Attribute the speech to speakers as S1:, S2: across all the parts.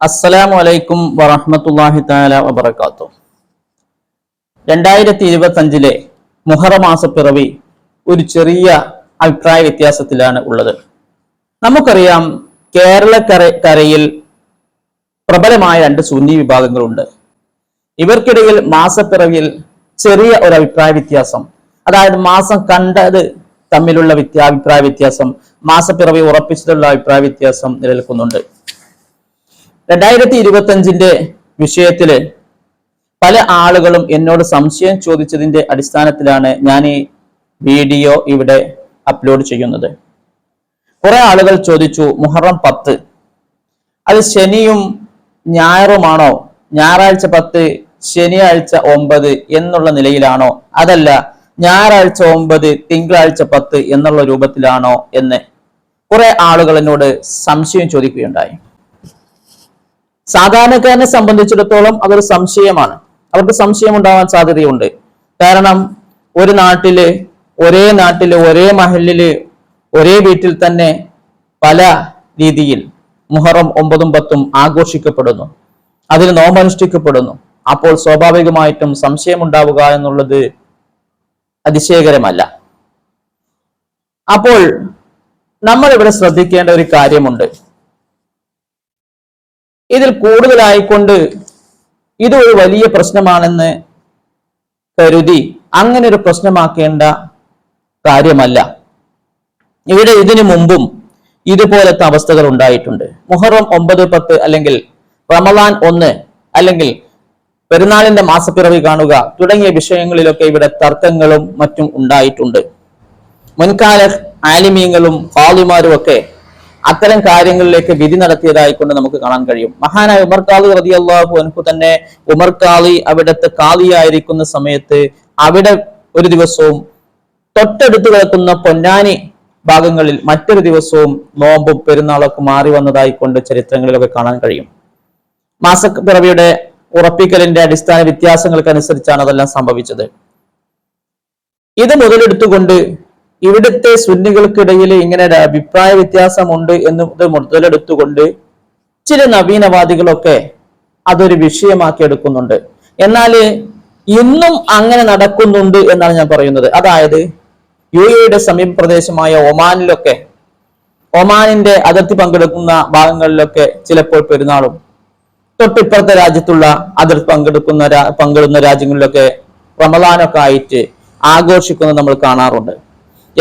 S1: അസ്സലാമു അലൈക്കും വറഹ്മത്തുള്ളാഹി തആല വബറകാതുഹു. രണ്ടായിരത്തി ഇരുപത്തി അഞ്ചിലെ മുഹറമാസപ്പിറവി ഒരു ചെറിയ അഭിപ്രായ വ്യത്യാസത്തിലാണ് ഉള്ളത്. നമുക്കറിയാം കേരളക്കര കരയിൽ പ്രബലമായ രണ്ട് സുന്നി വിഭാഗങ്ങളുണ്ട്. ഇവർക്കിടയിൽ മാസപ്പിറവിയിൽ ചെറിയ ഒരു അഭിപ്രായ വ്യത്യാസം. അതായത് മാസം കണ്ടത് തമ്മിലുള്ള വ്യത്യാ അഭിപ്രായ വ്യത്യാസം മാസപ്പിറവി ഉറപ്പിച്ചതുള്ള അഭിപ്രായ വ്യത്യാസം നിലനിൽക്കുന്നുണ്ട്. രണ്ടായിരത്തി ഇരുപത്തി അഞ്ചിന്റെ വിഷയത്തിൽ പല ആളുകളും എന്നോട് സംശയം ചോദിച്ചതിന്റെ അടിസ്ഥാനത്തിലാണ് ഞാൻ ഈ വീഡിയോ ഇവിടെ അപ്ലോഡ് ചെയ്യുന്നത്. കുറെ ആളുകൾ ചോദിച്ചു മുഹറം പത്ത് അത് ശനിയും ഞായറുമാണോ? ഞായറാഴ്ച പത്ത് ശനിയാഴ്ച ഒമ്പത് എന്നുള്ള നിലയിലാണോ? അതല്ല ഞായറാഴ്ച ഒമ്പത് തിങ്കളാഴ്ച പത്ത് എന്നുള്ള രൂപത്തിലാണോ? എന്ന് കുറെ ആളുകൾ എന്നോട് സംശയം ചോദിക്കുകയുണ്ടായി. സാധാരണക്കാരനെ സംബന്ധിച്ചിടത്തോളം അതൊരു സംശയമാണ്. അവർക്ക് സംശയം ഉണ്ടാവാൻ സാധ്യതയുണ്ട്. കാരണം ഒരു നാട്ടിൽ ഒരേ നാട്ടിൽ ഒരേ മഹലിൽ ഒരേ വീട്ടിൽ തന്നെ പല രീതിയിൽ മുഹറം ഒമ്പതും പത്തും ആഘോഷിക്കപ്പെടുന്നു. അതിൽ നോമനുഷ്ഠിക്കപ്പെടുന്നു അപ്പോൾ സ്വാഭാവികമായിട്ടും സംശയം ഉണ്ടാവുക എന്നുള്ളത് അതിശയകരമല്ല. അപ്പോൾ നമ്മൾ ഇവിടെ ശ്രദ്ധിക്കേണ്ട ഒരു കാര്യമുണ്ട്. ഇതിൽ കൂടുതലായിക്കൊണ്ട് ഇത് ഒരു വലിയ പ്രശ്നമാണെന്ന് കരുതി അങ്ങനെ ഒരു പ്രശ്നമാക്കേണ്ട കാര്യമല്ല. ഇവിടെ ഇതിനു മുമ്പും ഇതുപോലത്തെ അവസ്ഥകൾ ഉണ്ടായിട്ടുണ്ട്. മുഹറം ഒമ്പത് പത്ത് അല്ലെങ്കിൽ റമദാൻ ഒന്ന് അല്ലെങ്കിൽ പെരുന്നാളിന്റെ മാസപ്പിറവി കാണുക തുടങ്ങിയ വിഷയങ്ങളിലൊക്കെ ഇവിടെ തർക്കങ്ങളും മറ്റും ഉണ്ടായിട്ടുണ്ട്. മുൻകാല ആലിമീങ്ങളും ഹാലിമാരും ഒക്കെ അത്തരം കാര്യങ്ങളിലേക്ക് വിധി നടത്തിയതായിക്കൊണ്ട് നമുക്ക് കാണാൻ കഴിയും. മഹാനായ ഉമർ കാളി റതി അള്ളാഹു അൻഹു തന്നെ ഉമർ കാളി അവിടുത്തെ കാളിയായിരിക്കുന്ന സമയത്ത് അവിടെ ഒരു ദിവസവും തൊട്ടടുത്ത് കിടക്കുന്ന പൊന്നാനി ഭാഗങ്ങളിൽ മറ്റൊരു ദിവസവും നോമ്പും പെരുന്നാളൊക്കെ മാറി വന്നതായിക്കൊണ്ട് ചരിത്രങ്ങളിലൊക്കെ കാണാൻ കഴിയും. മാസപ്പിറവിയുടെ ഉറപ്പിക്കലിന്റെ അടിസ്ഥാന വ്യത്യാസങ്ങൾക്കനുസരിച്ചാണ് അതെല്ലാം സംഭവിച്ചത്. ഇത് മുതലെടുത്തുകൊണ്ട് ഇവിടുത്തെ സുന്നികൾക്കിടയിൽ ഇങ്ങനെ ഒരു അഭിപ്രായ വ്യത്യാസമുണ്ട് എന്ന് മുതലെടുത്തുകൊണ്ട് ചില നവീനവാദികളൊക്കെ അതൊരു വിഷയമാക്കി എടുക്കുന്നുണ്ട്. എന്നാൽ ഇന്നും അങ്ങനെ നടക്കുന്നുണ്ട് എന്നാണ് ഞാൻ പറയുന്നത്. അതായത് യു എയുടെ സമീപ പ്രദേശമായ ഒമാനിലൊക്കെ ഒമാനിന്റെ അതിർത്തി പങ്കെടുക്കുന്ന ഭാഗങ്ങളിലൊക്കെ ചിലപ്പോൾ പെരുന്നാളും തൊട്ടിപ്പുറത്തെ രാജ്യത്തുള്ള അതിർത്തി പങ്കെടുക്കുന്ന പങ്കിടുന്ന രാജ്യങ്ങളിലൊക്കെ റമദാനൊക്കെ ആയിട്ട് ആഘോഷിക്കുന്നത് നമ്മൾ കാണാറുണ്ട്.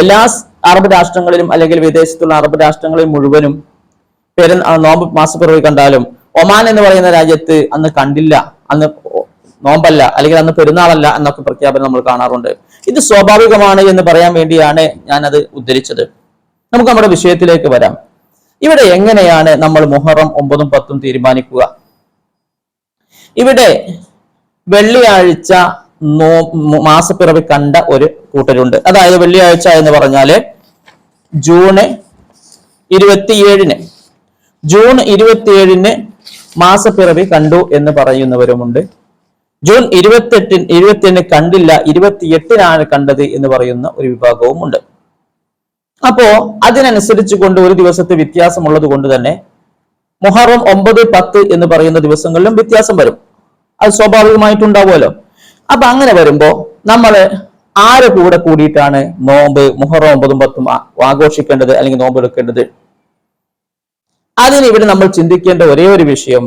S1: എല്ലാ അറബ് രാഷ്ട്രങ്ങളിലും അല്ലെങ്കിൽ വിദേശത്തുള്ള അറബ് രാഷ്ട്രങ്ങളിൽ മുഴുവനും പേര് നോമ്പ് മാസപ്പിറവി കണ്ടാലും ഒമാൻ എന്ന് പറയുന്ന രാജ്യത്ത് അന്ന് കണ്ടില്ല അന്ന് നോമ്പല്ല അല്ലെങ്കിൽ അന്ന് പെരുന്നാളല്ല എന്നൊക്കെ പ്രഖ്യാപനം നമ്മൾ കാണാറുണ്ട്. ഇത് സ്വാഭാവികമാണ് എന്ന് പറയാൻ വേണ്ടിയാണ് ഞാൻ അത് ഉദ്ധരിച്ചത്. നമുക്ക് നമ്മുടെ വിഷയത്തിലേക്ക് വരാം. ഇവിടെ എങ്ങനെയാണ് നമ്മൾ മുഹറം ഒമ്പതും പത്തും തീരുമാനിക്കുക? ഇവിടെ വെള്ളിയാഴ്ച മാസപ്പിറവി കണ്ട ഒരു കൂട്ടരുണ്ട്. അതായത് വെള്ളിയാഴ്ച എന്ന് പറഞ്ഞാൽ ജൂണ് ഇരുപത്തിയേഴിന് ജൂൺ ഇരുപത്തിയേഴിന് മാസപ്പിറവി കണ്ടു എന്ന് പറയുന്നവരുമുണ്ട്. ജൂൺ ഇരുപത്തെട്ടിന് ഇരുപത്തിയെട്ടിന് കണ്ടില്ല ഇരുപത്തിയെട്ടിനാണ് കണ്ടത് എന്ന് പറയുന്ന ഒരു വിഭാഗവും ഉണ്ട് അപ്പോ അതിനനുസരിച്ച് കൊണ്ട് ഒരു ദിവസത്തെ വ്യത്യാസമുള്ളത് കൊണ്ട് തന്നെ മുഹറം ഒമ്പത് പത്ത് എന്ന് പറയുന്ന ദിവസങ്ങളിലും വ്യത്യാസം വരും. അത് സ്വാഭാവികമായിട്ടുണ്ടാവുമല്ലോ. അപ്പൊ അങ്ങനെ വരുമ്പോ നമ്മൾ ആരെ കൂടെ കൂടിയിട്ടാണ് നോമ്പ് മുഹറം ഒമ്പതും പത്തും ആഘോഷിക്കേണ്ടത് അല്ലെങ്കിൽ നോമ്പ് എടുക്കേണ്ടത്? അതിന് ഇവിടെ നമ്മൾ ചിന്തിക്കേണ്ട ഒരേ ഒരു വിഷയം.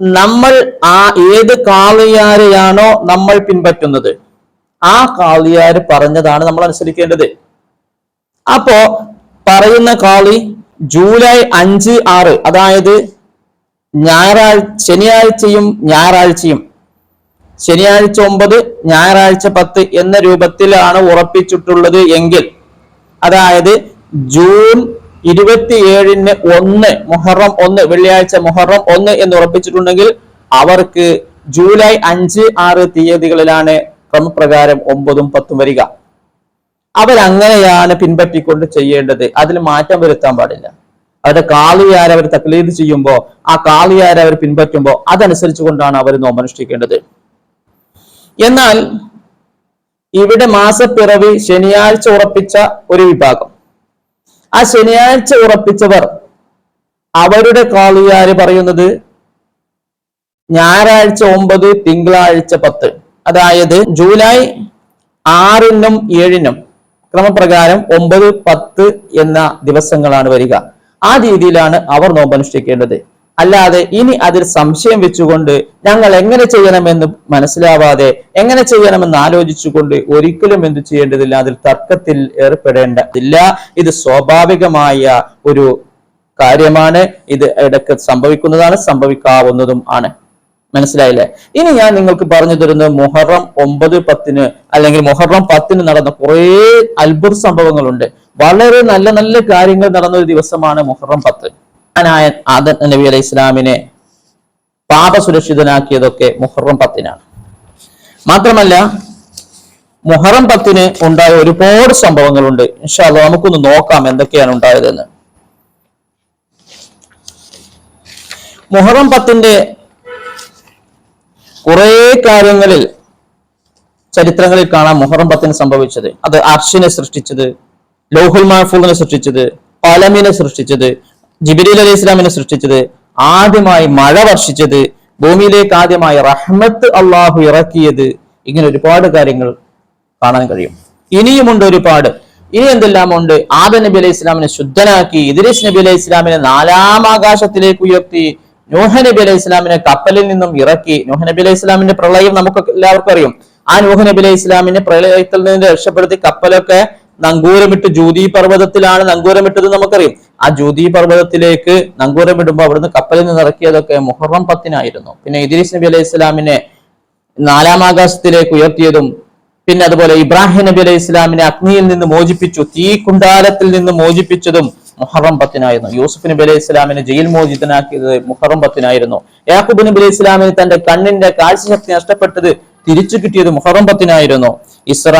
S1: നമ്മൾ ആ ഏത് കാളിയാരെയാണോ നമ്മൾ പിൻപറ്റുന്നത് ആ കാളിയാര് പറഞ്ഞതാണ് നമ്മൾ അനുസരിക്കേണ്ടത്. അപ്പോ പറയുന്ന കാളി ജൂലൈ അഞ്ച് ആറ് അതായത് ഞായറാഴ്ച ശനിയാഴ്ചയും ഞായറാഴ്ചയും ശനിയാഴ്ച ഒമ്പത് ഞായറാഴ്ച പത്ത് എന്ന രൂപത്തിലാണ് ഉറപ്പിച്ചിട്ടുള്ളത് എങ്കിൽ അതായത് ജൂൺ ഇരുപത്തിയേഴിന് ഒന്ന് മുഹറം ഒന്ന് വെള്ളിയാഴ്ച മുഹറം ഒന്ന് എന്ന് ഉറപ്പിച്ചിട്ടുണ്ടെങ്കിൽ അവർക്ക് ജൂലൈ അഞ്ച് ആറ് തീയതികളിലാണ് ക്രമപ്രകാരം ഒമ്പതും പത്തും വരിക. അവരങ്ങനെയാണ് പിൻപറ്റിക്കൊണ്ട് ചെയ്യേണ്ടത്. അതിൽ മാറ്റം വരുത്താൻ പാടില്ല. അവരുടെ കാളിയാരവർ തക്ലീദ് ചെയ്യുമ്പോൾ ആ കാളിയാരവർ പിൻപറ്റുമ്പോൾ അതനുസരിച്ച് കൊണ്ടാണ് അവർ നോമനുഷ്ഠിക്കേണ്ടത് എന്നാൽ ഇവിടെ മാസപ്പിറവി ശനിയാഴ്ച ഉറപ്പിച്ച ഒരു വിഭാഗം. ആ ശനിയാഴ്ച ഉറപ്പിച്ചവർ അവരുടെ കാളുകാര് പറയുന്നത് ഞായറാഴ്ച ഒമ്പത് തിങ്കളാഴ്ച പത്ത്. അതായത് ജൂലൈ ആറിനും ഏഴിനും ക്രമപ്രകാരം ഒമ്പത് പത്ത് എന്ന ദിവസങ്ങളാണ് വരിക. ആ രീതിയിലാണ് അവർ നോമ്പ് അനുഷ്ഠിക്കേണ്ടത് അല്ലാതെ ഇനി അതിൽ സംശയം വെച്ചുകൊണ്ട് ഞങ്ങൾ എങ്ങനെ ചെയ്യണമെന്ന് മനസ്സിലാവാതെ എങ്ങനെ ചെയ്യണമെന്ന് ആലോചിച്ചുകൊണ്ട് ഒരിക്കലും എന്തു ചെയ്യേണ്ടതില്ല. അതിൽ തർക്കത്തിൽ ഏർപ്പെടേണ്ടതില്ല ഇത് സ്വാഭാവികമായ ഒരു കാര്യമാണ്. ഇത് ഇടയ്ക്ക് സംഭവിക്കുന്നതാണ് സംഭവിക്കാവുന്നതും ആണ്. മനസ്സിലായില്ലേ? ഇനി ഞാൻ നിങ്ങൾക്ക് പറഞ്ഞു തരുന്നത് മുഹറം ഒമ്പത് പത്തിന് അല്ലെങ്കിൽ മുഹറം പത്തിന് നടന്ന കുറേ അത്ഭുത സംഭവങ്ങളുണ്ട്. വളരെ നല്ല നല്ല കാര്യങ്ങൾ നടന്ന ഒരു ദിവസമാണ് മുഹറം പത്ത്. മഹാനായ ആദർ നബി അലൈഹി ഇസ്ലാമിനെ പാപസുരക്ഷിതനാക്കിയതൊക്കെ മുഹറം പത്തിനാണ്. മാത്രമല്ല മുഹറം പത്തിന് ഉണ്ടായ ഒരുപാട് സംഭവങ്ങളുണ്ട്. ഇൻഷാല്ല നമുക്കൊന്ന് നോക്കാം എന്തൊക്കെയാണ് ഉണ്ടായതെന്ന്. മുഹറം പത്തിന്റെ കുറേ കാര്യങ്ങളിൽ ചരിത്രങ്ങളിൽ കാണാം മുഹറം പത്തിന് സംഭവിച്ചത്. അത് അർഷിനെ സൃഷ്ടിച്ചത് ലോഹുൽ മഹഫൂദിനെ സൃഷ്ടിച്ചത് പലമിനെ സൃഷ്ടിച്ചത് ജിബിരിൽ അലൈഹി ഇസ്ലാമിനെ സൃഷ്ടിച്ചത് ആദ്യമായി മഴ വർഷിച്ചത് ഭൂമിയിലേക്ക് ആദ്യമായി റഹ്മത്ത് അള്ളാഹു ഇറക്കിയത്. ഇങ്ങനെ ഒരുപാട് കാര്യങ്ങൾ കാണാൻ കഴിയും. ഇനിയുമുണ്ട് ഒരുപാട്. ഇനി എന്തെല്ലാം ഉണ്ട് ആദ നബി അലൈഹി ഇസ്ലാമിനെ ശുദ്ധനാക്കി ഇദ്രീസ് നബി അലൈഹി ഇസ്ലാമിനെ നാലാം ആകാശത്തിലേക്ക് ഉയർത്തി നൂഹ നബി അലൈഹി ഇസ്ലാമിനെ കപ്പലിൽ നിന്നും ഇറക്കി. നൂഹ നബി അലൈഹി ഇസ്ലാമിന്റെ പ്രളയം നമുക്ക് എല്ലാവർക്കും അറിയും. ആ നൂഹ നബി അലൈഹി ഇസ്ലാമിനെ പ്രളയത്തിൽ നിന്ന് രക്ഷപ്പെടുത്തി കപ്പലൊക്കെ നങ്കൂരമിട്ട് ജ്യോതി പർവതത്തിലാണ് നങ്കൂരമിട്ടത് നമുക്കറിയാം. ആ ജ്യോതി പർവതത്തിലേക്ക് നങ്കൂരമിടുമ്പോൾ അവിടുന്ന് കപ്പലിൽ നിന്ന് ഇറക്കിയതൊക്കെ മുഹറം പത്തിനായിരുന്നു. പിന്നെ ഇദ്രീസ് നബി അലൈഹി ഇസ്ലാമിനെ നാലാം ആകാശത്തിലേക്ക് ഉയർത്തിയതും പിന്നെ അതുപോലെ ഇബ്രാഹിം നബി അലൈഹി ഇസ്ലാമിനെ അഗ്നിയിൽ നിന്ന് മോചിപ്പിച്ചു തീ കുണ്ടാരത്തിൽ നിന്ന് മോചിപ്പിച്ചതും മുഹറം പത്തിനായിരുന്നു. യൂസുഫ് നബി അലൈഹി ഇസ്ലാമിനെ ജയിൽ മോചിതനാക്കിയത് മുഹറം പത്തിനായിരുന്നു. യാക്കൂബ് നബി അലൈഹി ഇസ്ലാമിന് തന്റെ കണ്ണിന്റെ കാഴ്ചശക്തി നഷ്ടപ്പെട്ടത് തിരിച്ചു കിട്ടിയത് മുഹറം പത്തിനായിരുന്നു. ഇസ്ര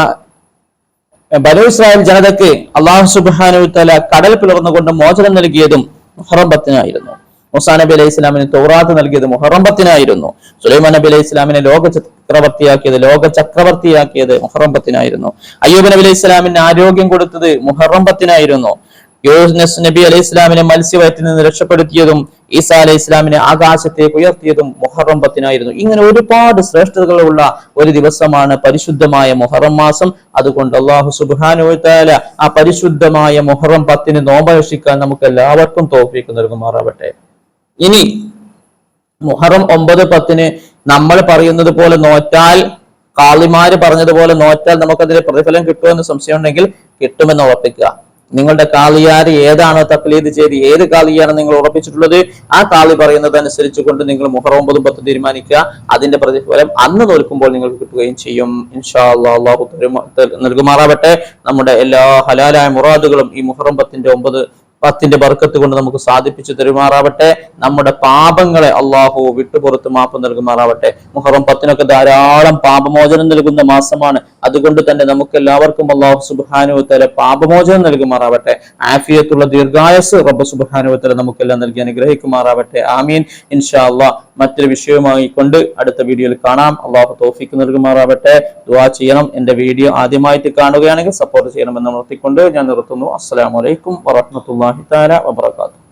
S1: ബനു ഇസ്രായേൽ ജനതയ്ക്ക് അള്ളാഹു സുബാനു തല കടൽ പിളർന്നുകൊണ്ട് മോചനം നൽകിയതും മുഹറം പത്തിനായിരുന്നു മുസാ നബി അലൈഹി ഇസ്ലാമിന് തൗറാത്ത് നൽകിയത് മുഹറം പത്തിനായിരുന്നു സുലൈമാൻ നബി അലൈഹി ഇസ്ലാമിനെ ലോക ചക്രവർത്തിയാക്കിയത് ലോക ചക്രവർത്തിയാക്കിയത് മുഹറം പത്തിനായിരുന്നു അയ്യൂബ് നബി അലൈഹി ഇസ്ലാമിന് ആരോഗ്യം കൊടുത്തത് മുഹറം പത്തിനായിരുന്നു യോനസ് നബി അലൈഹി ഇസ്ലാമിനെ മത്സ്യവയത്തിൽ നിന്ന് രക്ഷപ്പെടുത്തിയതും ഈസ അലൈഹി ഇസ്ലാമിനെ ആകാശത്തേക്ക് ഉയർത്തിയതും മുഹറം പത്തിനായിരുന്നു ഇങ്ങനെ ഒരുപാട് ശ്രേഷ്ഠതകളുള്ള ഒരു ദിവസമാണ് പരിശുദ്ധമായ മുഹറം മാസം. അതുകൊണ്ട് അള്ളാഹു സുബാനുത്താല ആ പരിശുദ്ധമായ മുഹറം പത്തിന് നോമ്പരക്ഷിക്കാൻ നമുക്ക് എല്ലാവർക്കും തോഫിക്ക് നൽകുമാറാവട്ടെ. ഇനി മുഹറം ഒമ്പത് പത്തിന് നമ്മൾ പറയുന്നത് പോലെ നോറ്റാൽ കാളിമാര് പറഞ്ഞതുപോലെ നോറ്റാൽ നമുക്കതിന്റെ പ്രതിഫലം കിട്ടുമെന്ന് സംശയം ഉണ്ടെങ്കിൽ കിട്ടുമെന്ന് ഉറപ്പിക്കുക. നിങ്ങളുടെ കാളിയാര് ഏതാണ് തക്ലീദ് ചെയ്ത് ഏത് കാളിയാണ് നിങ്ങൾ ഉറപ്പിച്ചിട്ടുള്ളത് ആ കാളി പറയുന്നത് അനുസരിച്ച് കൊണ്ട് നിങ്ങൾ മുഹറം ഒമ്പതും പത്തും തീരുമാനിക്കുക. അതിന്റെ പ്രതിഫലം അന്ന് നോൽക്കുമ്പോൾ നിങ്ങൾക്ക് കിട്ടുകയും ചെയ്യും. ഇൻഷാ അള്ളാഹു നൽകുമാറാവട്ടെ. നമ്മുടെ എല്ലാ ഹലാലായ മുറാദുകളും ഈ മുഹറം പത്തിന്റെ ഒമ്പത് പത്തിന്റെ ബർക്കത്ത് കൊണ്ട് നമുക്ക് സാധിപ്പിച്ചു തരുമാറാവട്ടെ. നമ്മുടെ പാപങ്ങളെ അള്ളാഹു വിട്ടുപുറത്ത് മാപ്പ് നൽകുമാറാവട്ടെ. മുഹറം പത്തിനൊക്കെ ധാരാളം പാപമോചനം നൽകുന്ന മാസമാണ്. അതുകൊണ്ട് തന്നെ നമുക്ക് എല്ലാവർക്കും അള്ളാഹു സുബാനുവത്തല പാപമോചനം നൽകുമാറാവട്ടെ. ആഫിയത്തുള്ള ദീർഘായസ് റബ്ബ് സുബാനുവത്തല നമുക്കെല്ലാം നൽകി അനുഗ്രഹിക്കുമാറാവട്ടെ. ആമീൻ. ഇൻഷാ അള്ളാഹ് മറ്റൊരു വിഷയവുമായി കൊണ്ട് അടുത്ത വീഡിയോയിൽ കാണാം. അള്ളാഹു തോഫിക്ക് നൽകുമാറാവട്ടെ. ദുവാ ചെയ്യണം. എന്റെ വീഡിയോ ആദ്യമായിട്ട് കാണുകയാണെങ്കിൽ സപ്പോർട്ട് ചെയ്യണമെന്ന് നിർത്തിക്കൊണ്ട് ഞാൻ നിർത്തുന്നു. അസ്സലാമു അലൈക്കും الله تعالى وبركاته.